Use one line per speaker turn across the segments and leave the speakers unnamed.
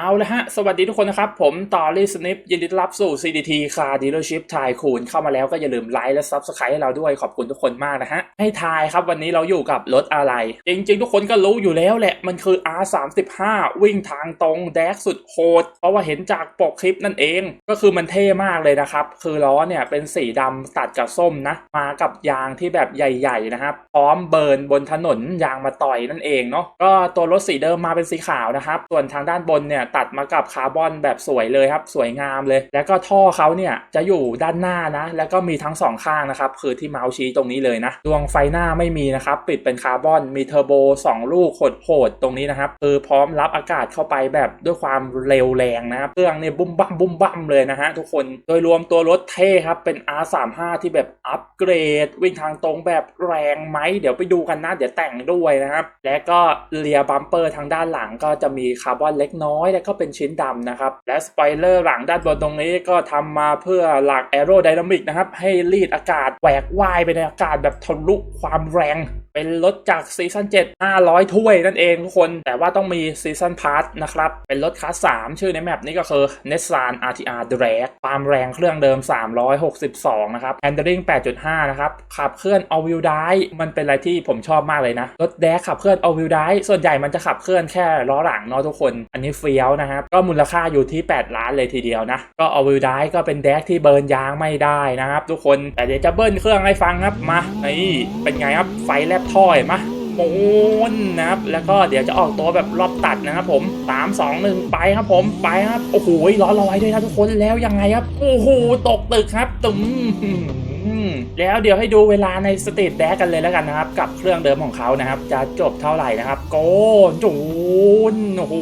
เอาละฮะ สวัสดีทุกคนนะครับ ผมต่อรีสนิปยินดีต้อนรับสู่ CDT Car Dealership ทายคูณเข้ามาแล้วก็อย่าลืมไลค์และ Subscribe ให้เราด้วยขอบคุณทุกคนมากนะฮะ ให้ทายครับวันนี้เราอยู่กับรถอะไร จริง ๆ ทุกคนก็รู้อยู่แล้วแหละ มันคือ R35 วิ่งทางตรงแดกสุดโหด เพราะว่าเห็นจากปกคลิปนั่นเอง ก็คือมันเท่มากเลยนะครับ คือล้อเนี่ยเป็นสีดำตัดกับส้มนะ มากับยางที่แบบใหญ่ๆนะครับพร้อมเบิร์นบนถนนยางมาต่อยนั่นเองเนาะก็ตัวรถสีเดิมมาเป็นสีขาวนะครับส่วนทางด้านบนเนี่ยตัดมากับคาร์บอนแบบสวยเลยครับ สวยงามเลย แล้วก็ท่อเขาเนี่ยจะอยู่ด้านหน้านะ แล้วก็มีทั้งสองข้างนะครับ คือที่เมาส์ชี้ตรงนี้เลยนะ ดวงไฟหน้าไม่มีนะครับ ปิดเป็นคาร์บอน มีเทอร์โบ 2 ลูกโหดๆตรงนี้นะครับ คือพร้อมรับอากาศเข้าไปแบบด้วยความเร็วแรงนะครับ เครื่องเนี่ยบุ้มบั้มบุ้มบั้มเลยนะฮะทุกคน โดยรวมตัวรถเท่ครับ เป็น R35 ที่แบบอัปเกรด วิ่งทางตรงแบบแรงไหม เดี๋ยวไปดูกันนะ เดี๋ยวแต่งด้วยนะครับ และก็เลียบัมเปอร์ทางด้านหลังก็จะมีคาร์บอนเล็กน้อยแล้วก็เป็นชิ้นดำนะครับ และสปอยเลอร์หลังด้านบนตรงนี้ก็ทำมาเพื่อหลักแอโรไดนามิกนะครับ ให้รีดอากาศแหวกว่ายไปในอากาศแบบทะลุความแรง เป็นรถจากซีซั่น7 500 ถ้วยนั่นเองทุกคน แต่ว่าต้องมีซีซั่นพาร์ทนะครับ เป็นรถคลาส3 ชื่อในแมปนี้ก็คือ Nissan RTR Drag ความแรงเครื่องเดิม 362 นะครับ Handling 8.5 นะครับ ขับเคลื่อน All Wheel Drive มันเป็นอะไรที่ผมชอบมากเลยนะ รถแดกขับเคลื่อน All Wheel Drive ส่วนใหญ่มันจะขับเคลื่อนแค่ล้อหลังเนาะทุกคน อันนี้เฟี้ยวนะครับ ก็มูลค่าอยู่ที่ 8 ล้านเลยทีเดียวนะ ก็ All Wheel Drive ก็เป็นแดกที่เบิร์นยางไม่ได้นะครับทุกคน แต่เดี๋ยวจะเบิ้ลเครื่องให้ฟังครับ มา นี่ เป็นไงครับ ไฟแลบท่อยมาหมหมุนนะครับ แล้วก็เดี๋ยวจะออกตัวแบบรอบตัดนะครับผมสามสองหนึ่งไปครับผมไปครับ โอ้โหล้อลอยด้วยนะทุกคนแล้วยังไงครับ โอ้โหตกตึกครับตุ้ม แล้วเดี๋ยวให้ดูเวลาในสตรีทแดกกันเลยแล้วกันนะครับ กับเครื่องเดิมของเขานะครับ จะจบเท่าไหร่นะครับ โกนจูนโอ้โห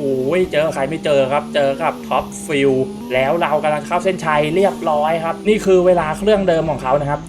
เจอใครไม่เจอครับ เจอกับท็อปฟิลแล้วเรากำลังเข้าเส้นชัยเรียบร้อยครับ นี่คือเวลาเครื่องเดิมของเขานะครับ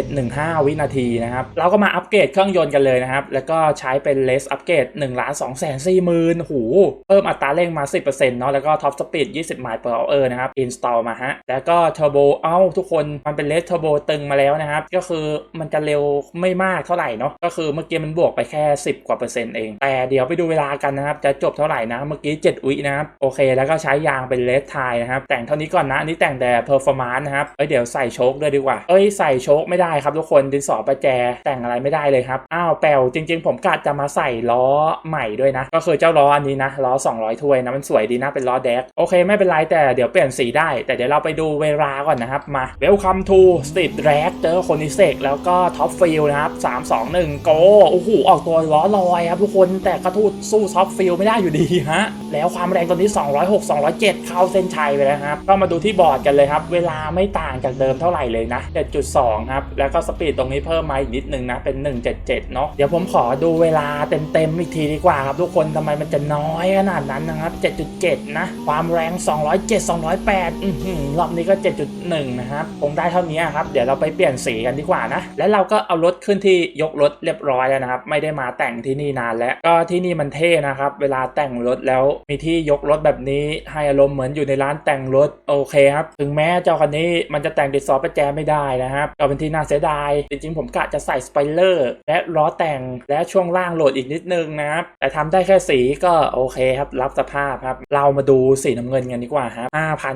7.715 วินาทีนะครับ เราก็มาอัปเกรดเครื่องยนต์กันเลยนะครับ แล้วก็ใช้เป็นเลสอัปเกรด1ล้าน2แสน4หมื่นหูเพิ่มอัตราเร่งมา 10%เนาะแล้วก็ท็อปสปีด20 ไมล์ per hour นะครับ install มาฮะแล้วก็เทอร์โบเอ้าทุกคนมันเป็นเลสเทอร์โบตึงมาแล้วนะครับ ก็คือมันจะเร็วไม่มากเท่าไหร่เนาะก็คือเมื่อกี้มันบวกไปแค่ 10 กว่าเปอร์เซ็นต์เอง แต่เดี๋ยวไปดูเวลากันนะครับ จะจบเท่าไหร่นะ เมื่อกี้ 7 วินะครับ โอเค แล้วก็ใช้ยางเป็นเลสไทนะครับ แต่งเท่านี้ก่อนนะ อันนี้แต่งแต่ performance นะครับเอ้ยเดี๋ยวใส่โชคด้วยดีกว่า เอ้ยใส่โชคไม่ได้ครับทุกคน ดินสอประแจ แต่งอะไรไม่ได้เลยครับ อ้าวแปลวจริง ๆ ผมกะจะมาใส่ล้อใหม่ด้วยนะ ก็คือเจ้าล้ออันนี้นะ ล้อ 200 ถ้วยนะ มันสวยดีนะ เป็นล้อแดก โอเค ไม่เป็นไร แต่เดี๋ยวเปลี่ยนสีได้ แต่เดี๋ยวเราไปดูเวลาก่อนนะครับ มา Welcome to Street Drag เจอคนนิเซกแล้วก็ Top Field นะครับ3 2 1 Go โอ้โหออกตัวล้อลอยครับทุกคนแต่กระทูดสู้ Top Field ไม่ได้อยู่ดีฮะแล้วความแรงตอนนี้ 206 207 เข้าเส้นชัยไปแล้วครับ ก็มาดูที่บอร์ดกันเลยครับ เวลาไม่ต่างจากเดิมเท่าไหร่เลยนะ 7.2 ครับ แล้วก็สปีดตรงนี้เพิ่มมาอีกนิดนึงนะ เป็น 177 เนาะเดี๋ยวผมขอดูเวลาเต็มๆอีกทีดีกว่าครับ ทุกคนทำไมมันจะน้อยขนาดนั้นนะครับ 7.7 นะ ความแรง 207 208 อือหือรอบนี้ก็ 7.1 นะครับคงได้เท่านี้ครับ เดี๋ยวเราไปเปลี่ยนสีกันดีกว่านะ แล้วเราก็เอารถขึ้นที่ยกรถเรียบร้อยแล้วนะครับ ไม่ได้มาแต่งที่นี่นานแล้ว ก็ที่นี่มันเท่นะครับ เวลาแต่งรถแล้วมีที่ยกรถแบบนี้ให้อารมณ์เหมือนอยู่ในร้านแต่งรถโอเคครับ ถึงแม้เจ้าคันนี้มันจะแต่งดิสซอประแจไม่ได้นะครับ ก็เป็นที่น่าเสียดาย จริงๆ ผมกะจะใส่สไปเลอร์และล้อแต่งและช่วงล่างโหลดอีกนิดนึงนะครับ แต่ทำได้แค่สีก็โอเคครับ รับสภาพครับ เรามาดูสีน้ำเงินกันดีกว่าครับ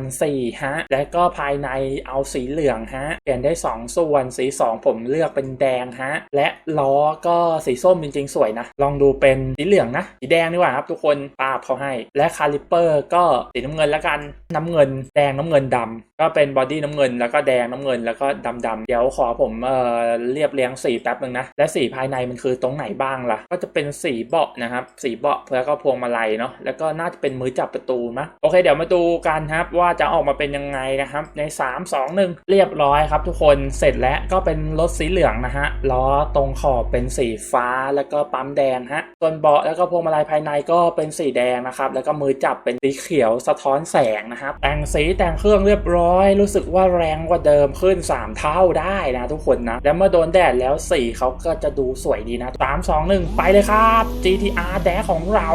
5,004ฮะและก็ภายในเอาสีเหลืองฮะเปลี่ยนได้ 2ส่วน สี 2 ผมเลือกเป็นแดงฮะ และล้อก็สีส้มจริงๆ สวยนะ ลองดูเป็นสีเหลืองนะ สีแดงดีกว่าครับทุกคนปาบเขาให้ และคาลิปเปอร์ก็สีน้ำเงินแล้วกันน้ำเงินแดงน้ำเงินดำก็เป็นบอดี้น้ำเงินแล้วก็แดงน้ำเงินแล้วก็ดำดำๆเดี๋ยวขอผมเอ่อเรียบเรียงสีแป๊บนึงนะและสีภายในมันคือตรงไหนบ้างล่ะ ก็จะเป็นสีเบาะนะครับสีเบาะแล้วก็พวงมาลัยเนาะแล้วก็น่าจะเป็นมือจับประตูมั้ยโอเคเดี๋ยวมาดูกันครับว่าจะออกมาเป็นยังไงนะครับใน 3 2 1 เรียบร้อยครับทุกคนเสร็จแล้วก็เป็นรถสีเหลืองนะฮะล้อตรงขอบเป็นสีฟ้าแล้วก็ปั๊มแดงฮะส่วนเบาะแล้วก็พวงมาลัยภายในก็เป็นสีแดงนะครับแล้วก็มือจับเป็นสีเขียวสะท้อนแสงนะครับแต่งสีแต่งเครื่องเรียบร้อยรู้สึกว่าแรงกว่าเดิมขึ้น 3 เท่าได้นะทุกคนนะ แล้วเมื่อโดนแดดแล้วสีเขาก็จะดูสวยดีนะ 3 2 1 ไปเลยครับ GTR แดของเรา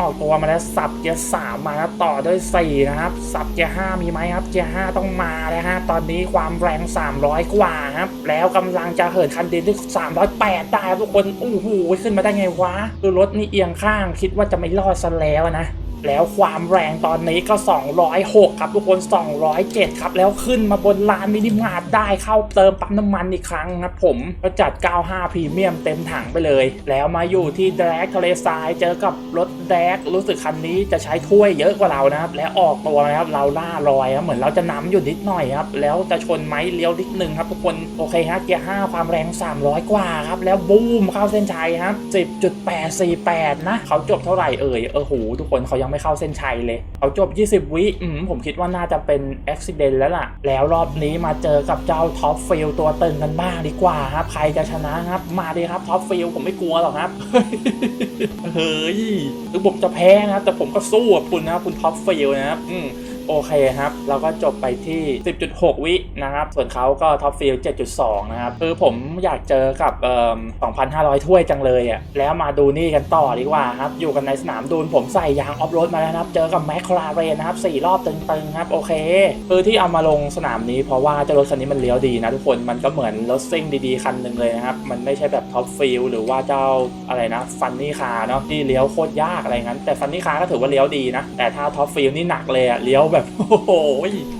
ออกตัวมาแล้วสับเกียร์สามมาแล้วต่อด้วย4นะครับ สับเกียร์5มีไหมครับเกียร์5ต้องมาแล้วฮะตอนนี้ความแรง 300 กว่าครับแล้วกำลังจะเหินคันดินที่308ได้ทุกคนโอ้โหขึ้นมาได้ไงวะคือรถนี่เอียงข้างคิดว่าจะไม่รอดซะแล้วนะ แล้วความแรงตอนนี้ก็ 206 ครับทุกคน 207 ครับ แล้วขึ้นมาบนลานมินิมาร์ทได้เข้าเติมปั๊มน้ำมันอีกครั้งครับผมก็จัด 95 พรีเมียมเต็มถังไปเลย แล้วมาอยู่ที่แดกทะเลทรายเจอกับรถแดกรู้สึกคันนี้จะใช้ถ้วยเยอะกว่าเรานะครับ และออกตัวนะครับเราล่าลอยครับเหมือนเราจะนำอยู่นิดหน่อยครับ แล้วจะชนไหมเลี้ยวนิดนึงครับทุกคนโอเคฮะเกียร์ 5 ความแรง 300 กว่าครับ แล้วบูมเข้าเส้นชัยครับ10.848นะเขาจบเท่าไหร่เอ่ยเออโหทุกคนเขายังไม่เข้าเส้นชัยเลยเขาจบ 20 วิอืมผมคิดว่าน่าจะเป็นอุบิเหตุแล้วล่ะ แล้วรอบนี้มาเจอกับเจ้าท็อปฟิลตัวตึงกันบ้างดีกว่าครับ ใครจะชนะครับ มาดีครับท็อปฟิลผมไม่กลัวหรอกครับ เฮ้ยถึงผมจะแพ้นะครับ แต่ผมก็สู้กับคุณนะครับคุณท็อปฟิลนะครับอืม โอเคครับ เราก็จบไปที่ 10.6 วินะครับ ส่วนเขาก็ท็อปฟิล7.2 นะครับ คือผมอยากเจอกับเอ่อ2,500 ถ้วยจังเลยอะ แล้วมาดูนี่กันต่อดีกว่าครับ อยู่กันในสนามดูนผมใส่ยางออฟโรดมาแล้วนะครับ เจอกับแมคคลาเรนนะครับ4รอบตึงๆครับ โอเค คือที่เอามาลงสนามนี้เพราะว่าเจ้ารถคันนี้มันเลี้ยวดีนะทุกคน มันก็เหมือนรถซิ่งดีๆคันหนึ่งเลยนะครับ มันไม่ใช่แบบท็อปฟิลหรือว่าเจ้าอะไรนะฟันนี่คาเนาะที่เลี้ยวโคตรยากอะไรงั้น แต่ฟันนี่คาก็ถือว่าเลี้ยวดีนะ แต่ถ้าท็อปฟิลนี่หนักเลยอะเลี้ยวแแบบโอ้โห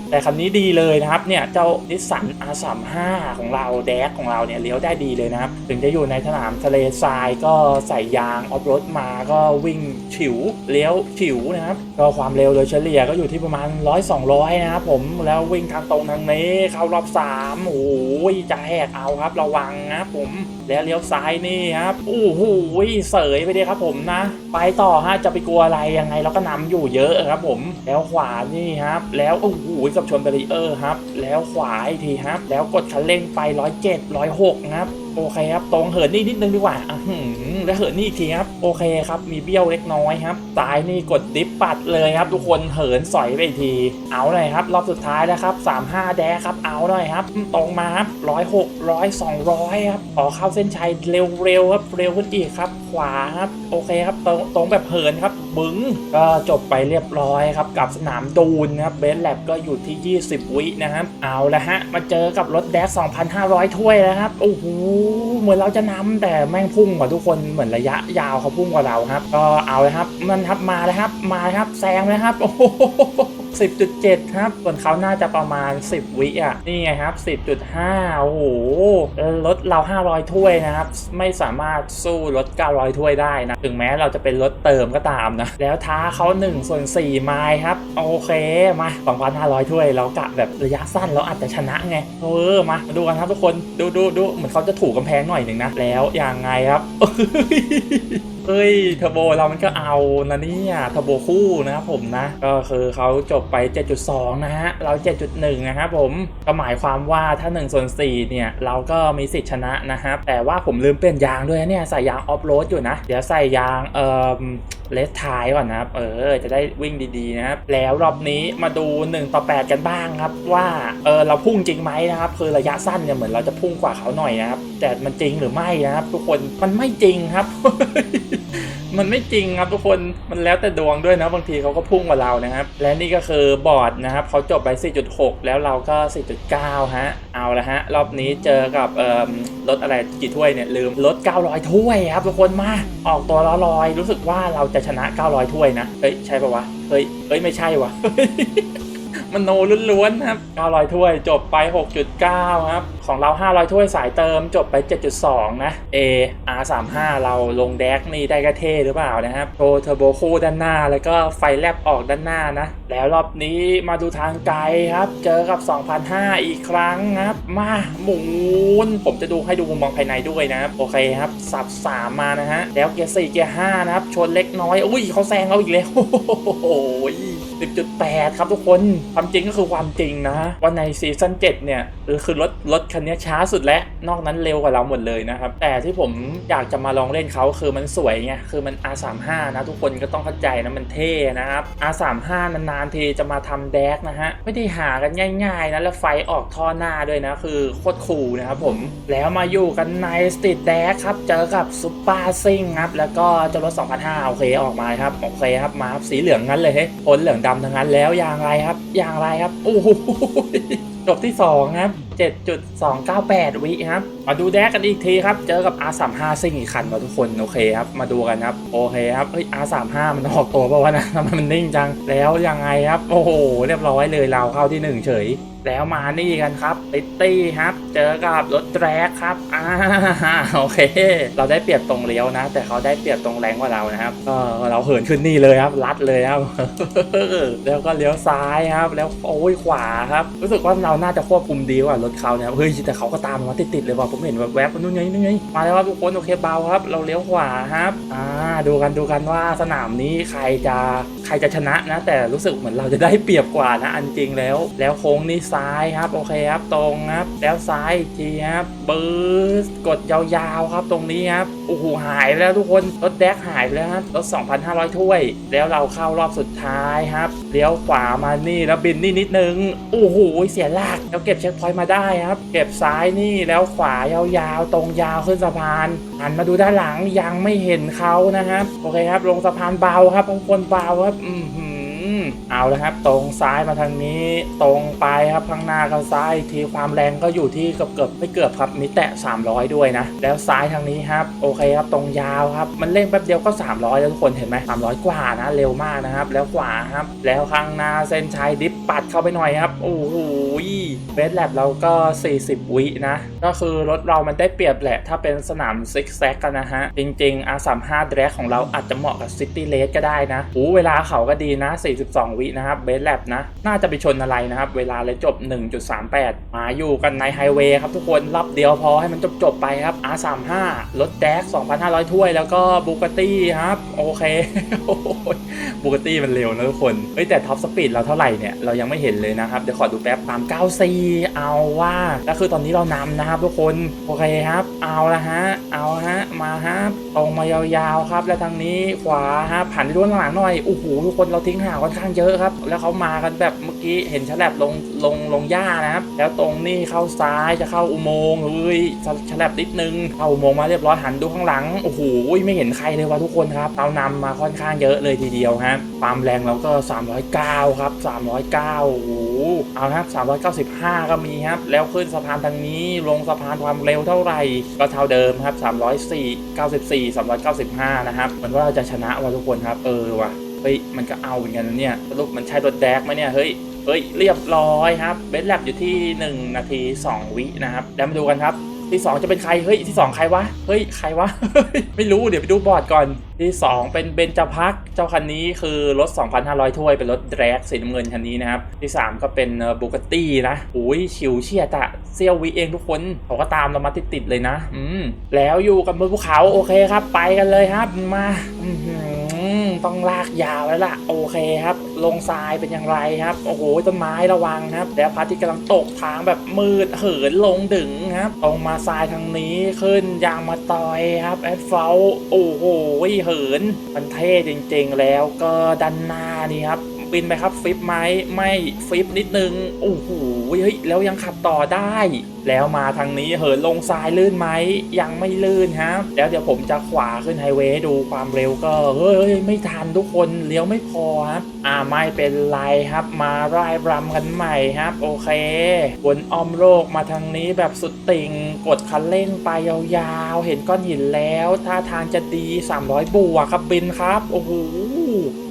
แต่คันนี้ดีเลยนะครับเนี่ยเจ้านิสสัน R35 ของเราแดกของเราเนี่ยเลี้ยวได้ดีเลยนะครับ ถึงจะอยู่ในสนามทะเลทรายก็ใส่ยางออฟโรดมาก็วิ่งฉิวเลี้ยวฉิวนะครับ ก็ความเร็วโดยเฉลี่ยก็อยู่ที่ประมาณ 100-200 นะครับผมแล้ววิ่งทางตรงทางนี้เข้ารอบ3โอ้โหจะแหกเอาครับระวังนะผมแล้วเลี้ยวซ้ายนี่ครับโอ้โหเสยไปเลยครับผมนะ ไปต่อฮะจะไปกลัวอะไรยังไงเราก็นำอยู่เยอะครับผมแล้วขวานี่ครับ แล้วโอ้โหกับชนเบรีเออร์ครับ แล้วขวาอีกทีครับ แล้วกดคันเร่งไป 107 106ครับ โอเคครับ ตรงเหินนี่นิดนึงดีกว่าอะหืมแล้วเหินนี่อีกทีครับ โอเคครับ มีเบี้ยวเล็กน้อยครับตายนี่กดดิฟปัดเลยครับ ทุกคนเหินสอยไปอีกที เอาหน่อยครับ รอบสุดท้ายแล้วครับ 35 แดครับ เอาหน่อยครับ ตรงมาครับ106 100 200ครับ ขอเข้าเส้นชัยเร็วๆครับ เร็วขึ้นอีกครับ วาครับโอเคครับตรงตรงแบบเหินครับบึ้งก็จบไปเรียบร้อยครับกับสนามดูนนะครับเบสแลบก็อยู่ที่ 20 วินะครับเอาละฮะมาเจอกับรถแดก2,500 ถ้วยแล้วครับโอ้โหเหมือนเราจะนำแต่แม่งพุ่งกว่าทุกคนเหมือนระยะยาวเขาพุ่งกว่าเราครับ ก็เอาเลยครับมันครับมาเลยครับมาครับแซงเลยครับโอ้โห 10.7 ครับ ส่วนเขาน่าจะประมาณ 10 วิอะ นี่ไงครับ 10.5 โอ้โหรถเรา 500 ถ้วยนะครับ ไม่สามารถสู้รถ 900 ถ้วยได้นะ ถึงแม้เราจะเป็นรถเติมก็ตามนะ แล้วท้าเขา1ส่วน4ไมล์ครับ โอเค มา 2,500 ถ้วย เรากะแบบระยะสั้นเราอาจจะชนะไง เออมามาดูกันครับทุกคน ดูดูดูเหมือนเขาจะถูกกำแพงหน่อยหนึ่งนะ แล้วยังไงครับ เอ้ยเทอร์โบเรามันก็เอานะเนี่ยเทอร์โบคู่นะครับผมนะ ก็คือเขาจบไป 7.2 นะฮะ เรา 7.1 นะครับผม ก็หมายความว่าถ้า1ส่วน4เนี่ย เราก็มีสิทธิ์ชนะนะครับ แต่ว่าผมลืมเปลี่ยนยางด้วยเนี่ย ใส่ยางออฟโรดอยู่นะ เดี๋ยวใส่ยางเอ่อเลสทายก่อนนะครับ เออ จะได้วิ่งดีๆนะครับ แล้วรอบนี้มาดู 1 ต่อ 8 กันบ้างครับ ว่า เออ เราพุ่งจริงไหมนะครับ คือระยะสั้นเนี่ยเหมือนเราจะพุ่งกว่าเขาหน่อยนะครับ แต่มันจริงหรือไม่นะครับ ทุกคน มันไม่จริงครับ มันไม่จริงครับทุกคนมันแล้วแต่ดวงด้วยนะบางทีเขาก็พุ่งกว่าเรานะครับ และนี่ก็คือบอร์ดนะครับเขาจบไป 4.6 แล้วเราก็ 4.9 ฮะ เอาละฮะ รอบนี้เจอกับเอ่อรถอะไรกี่ถ้วยเนี่ย ลืมรถ 900 ถ้วยครับทุกคนมา ออกตัวละลอยรู้สึกว่าเราจะชนะ 900 ถ้วยนะเฮ้ยใช่ปะวะเฮ้ยเฮ้ยไม่ใช่วะมันโนล้วนๆครับ900 ถ้วยจบไป 6.9 ครับ ของเรา 500 ถ้วยสายเติมจบไป 7.2 นะ A R35 เราลงแดกนี่ได้กระเท่หรือเปล่านะครับโชว์เทอร์โบคู่ด้านหน้า แล้วก็ไฟแลบออกด้านหน้านะ แล้วรอบนี้มาดูทางไกลครับ เจอกับ 2,005 อีกครั้งครับ มาหมุน ผมจะดูให้ดูมุมมองภายในด้วยนะครับ โอเคครับ สับ 3 มานะฮะ แล้วเกียร์ 4 เกียร์ 5 นะครับ ชนเล็กน้อย อุ้ยเขาแซงเราอีกแล้วโอ้โห10.8 ครับทุกคน ความจริงก็คือความจริงนะว่าในซีซั่น7เนี่ยคือรถรถคันนี้ช้าสุดแล้วนอกนั้นเร็วกว่าเราหมดเลยนะครับ แต่ที่ผมอยากจะมาลองเล่นเขาคือมันสวยไง คือมัน R35 นะทุกคนก็ต้องเข้าใจนะมันเท่นะครับ R35 นานๆทีจะมาทำแดกนะฮะ ไม่ได้หากันง่ายๆนะแล้วไฟออกท่อหน้าด้วยนะ คือโคตรคูลนะครับผม แล้วมาอยู่กันในสตรีทแดกครับ เจอกับซุปเปอร์ซิงครับ แล้วก็เจ้ารถ2005โอเคออกมาครับ โอเคครับ มาครับสีเหลืองงั้นเลยเฮ้ยพ้นเหลืองดำทั้งนั้นแล้วอย่างไรครับ อย่างไรครับ โอ้โห จบที่ 2 ครับ 7.298 วิครับ มาดูแดกกันอีกทีครับ เจอกับ R35 ซิ่งอีกคันมาทุกคน โอเคครับ มาดูกันครับ โอเคครับเฮ้ย R35 มันออกตัวเปล่าวะนะทำไมมันนิ่งจัง แล้วยังไงครับ โอ้โห เรียบร้อยเลยเราเข้าที่ 1 เฉย แล้วมานี่กันครับติตตี้ครับ เจอกับรถแทรกครับอ่าโอเค เราได้เปรียบตรงเลี้ยวนะ แต่เขาได้เปรียบตรงแรงกว่าเรานะครับก็เราเหินขึ้นนี่เลยครับลัดเลยครับแล้วก็เลี้ยวซ้ายครับ แล้วโอ้ยขวาครับ รู้สึกว่าเราน่าจะควบคุมดีกว่ารถเขาเนี่ยเฮ้ยแต่เขาก็ตามมาติดๆเลยว่ะผมเห็นแวบๆนู่นไงนู่นไงมาแล้วครับทุกคนโอเคเบาครับ เราเลี้ยวขวาครับอ่าดูกันดูกันว่าสนามนี้ใครจะ ใครจะชนะนะ แต่รู้สึกเหมือนเราจะได้เปรียบกว่านะอันจริงแล้ว แล้วโค้งนี่ซ้ายครับโอเคครับตรงครับ แล้วซ้ายทีครับปื๊ดกดยาวๆครับตรงนี้ครับโอ้โหหายแล้วทุกคนรถแดกหายไปแล้วครับรถ 2,500 ถ้วย แล้วเราเข้ารอบสุดท้ายครับเลี้ยวขวามานี่แล้วบินนี่นิดนึงโอ้โหเสียหลักแล้วเก็บเช็คพอยต์มาได้ครับ เก็บซ้ายนี่แล้วขวายาวๆตรงยาวขึ้นสะพานหันมาดูด้านหลังยังไม่เห็นเขานะครับโอเคครับลงสะพานเบาครับทุกคนเบาครับอือหือเอาแล้วครับ ตรงซ้ายมาทางนี้ ตรงไปครับข้างหน้าก็ซ้ายทีความแรงก็อยู่ที่เกือบเกือบไม่เกือบครับมีแตะ 300 ด้วยนะ แล้วซ้ายทางนี้ครับ โอเคครับตรงยาวครับ มันเร่งแป๊บเดียวก็ 300 แล้วทุกคนเห็นไหม300 กว่านะ เร็วมากนะครับ แล้วขวาครับ แล้วข้างหน้าเส้นชัยดิฟปัดเข้าไปหน่อยครับโอ้โห เบสแลบเราก็ 40 วินะ ก็คือรถเรามันได้เปรียบแหละ ถ้าเป็นสนามซิกแซกกันนะฮะ จริงๆ R35 d r a g ของเราอาจจะเหมาะกับ City Race ก็ได้นะโอ้เวลาเขาก็ดีนะ 42 วินะครับเบสแลบนะ น่าจะไปชนอะไรนะครับ เวลาเลยจบ 1.38 มาอยู่กันในไฮเวย์ครับทุกคนรับเดียวพอให้มันจบๆไปครับ R35 รถแดก2,500 ถ้วย แล้วก็บูก a ตี้ครับโอเคบูก a ตี้มันเร็วนะทุกคนเฮ้ยแต่ท็อปสปีดเราเท่าไหร่เนี่ยเรายังไม่เห็นเลยนะครับเดี๋ยวขอดูแป๊บตาม94 เอาว่าก็คือตอนนี้เรานำนะครับทุกคน โอเคครับ เอาละฮะ เอาฮะ มาฮะ ตรงมายาวๆครับ แล้วทางนี้ขวาฮะ ผ่านด้านหลังหน่อย โอ้โห ทุกคนเราทิ้งห่างค่อนข้างเยอะครับ แล้วเขามากันแบบเมื่อกี้เห็นฉลับลง ลง ลงหญ้านะครับ แล้วตรงนี้เข้าซ้ายจะเข้าอุโมงค์เฮ้ยฉลับนิดนึง เข้าอุโมงค์มาเรียบร้อยหันดูข้างหลัง โอ้โห ไม่เห็นใครเลยว่ะทุกคนครับ เรานำมาค่อนข้างเยอะเลยทีเดียวฮะ ความแรงเราก็ 309 ครับ 309โอ้ เอาครับ 395 ก็มีครับ แล้วขึ้นสะพานทางนี้ ลงสะพานความเร็วเท่าไหร่ ก็เท่าเดิมครับ 304 94 395 นะครับเหมือนว่าเราจะชนะว่ะทุกคนครับ เออว่ะ เฮ้ย มันก็เอาเหมือนกันนะเนี่ยสรุปมันใช่รถแดกไหมเนี่ย เฮ้ยเฮ้ย เรียบร้อยครับ เบสแลบอยู่ที่ 1 นาที 2 วินะครับ แล้วมาดูกันครับ ที่2จะเป็นใคร เฮ้ย ที่2ใครวะ เฮ้ย ใครวะ ไม่รู้ เดี๋ยวไปดูบอร์ดก่อน ที่2เป็นเบนจพัก เจ้าคันนี้คือรถ 2,500 ถ้วย เป็นรถแดกสีน้ำเงินคันนี้นะครับ ที่3ก็เป็นบูกตตี้นะโอ้ยชิวเชียดอะเซียววิเองทุกคน เขาก็ตามเรามาติดๆเลยนะ อืม แล้วอยู่กันบนภูเขา โอเคครับ ไปกันเลยครับ มา อื ต้องลากยาวแล้วล่ะ โอเคครับ ลงทรายเป็นอย่างไรครับ โอ้โหต้นไม้ระวังครับ แล้วพระอาทิตย์กำลังตกทางแบบมืดเหินลงดึงครับตรงมาทรายทางนี้ขึ้นยางมาตอยครับแอดเฟลโอ้โหเหินมันเท่จริง ๆ แล้วก็ด้านหน้านี่ครับ บินไปครับฟิปไหมไม่ฟิปนิดนึงโอ้โหเฮ้ยแล้วยังขับต่อได้ แล้วมาทางนี้เหินลงทรายลื่นไหมยังไม่ลื่นครับแล้วเดี๋ยวผมจะขวาขึ้นไฮเวย์ดูความเร็วก็เฮ้ยไม่ทันทุกคนเลี้ยวไม่พอครับอ่าไม่เป็นไรครับ มาไล่รำกันใหม่ครับ โอเควนอ้อมโลกมาทางนี้แบบสุดติ่งกดคันเร่งไปยาวๆ เห็นก้อนหินแล้วท่าทางจะดี 300 บวกครับบินครับโอ้โห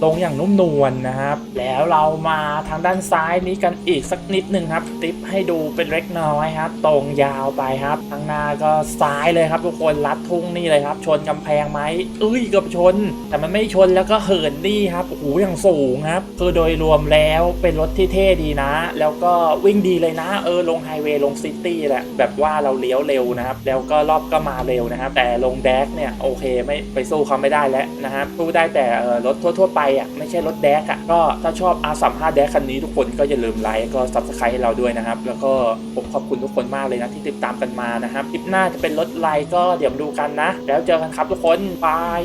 ลงอย่างนุ่มนวลนะครับ แล้วเรามาทางด้านซ้ายนี้กันอีกสักนิดหนึ่งครับ ติปให้ดูเป็นเล็กน้อยครับ ตรงยาวไปครับทางหน้าก็ซ้ายเลยครับทุกคนลัดทุ่งนี่เลยครับ ชนกำแพงไหมเอ้ยกับชน แต่มันไม่ชนแล้วก็เหินนี่ครับ หอย่างสูงครับ คือโดยรวมแล้วเป็นรถที่เท่ดีนะ แล้วก็วิ่งดีเลยนะ เออลงไฮเวย์ลงซิตี้แหละ แบบว่าเราเลี้ยวเร็วนะครับ แล้วก็รอบก็มาเร็วนะครับ แต่ลงแดกเนี่ยโอเคไม่ไปสู้เขาไม่ได้แล้วนะครับสู้ได้แต่เออรถทั่ว ๆ ไปอะไม่ใช่รถแดกอะก็ถ้าชอบ R35 แดกคันนี้ทุกคนก็อย่าลืมไลค์ก็ subscribe ให้เราด้วยนะครับ แล้วก็ผมขอบคุณทุกคนมากเลยนะที่ติดตามกันมานะครับคลิปหน้าจะเป็นรถอะไรก็เดี๋ยวดูกันนะ แล้วเจอกันครับทุกคนบาย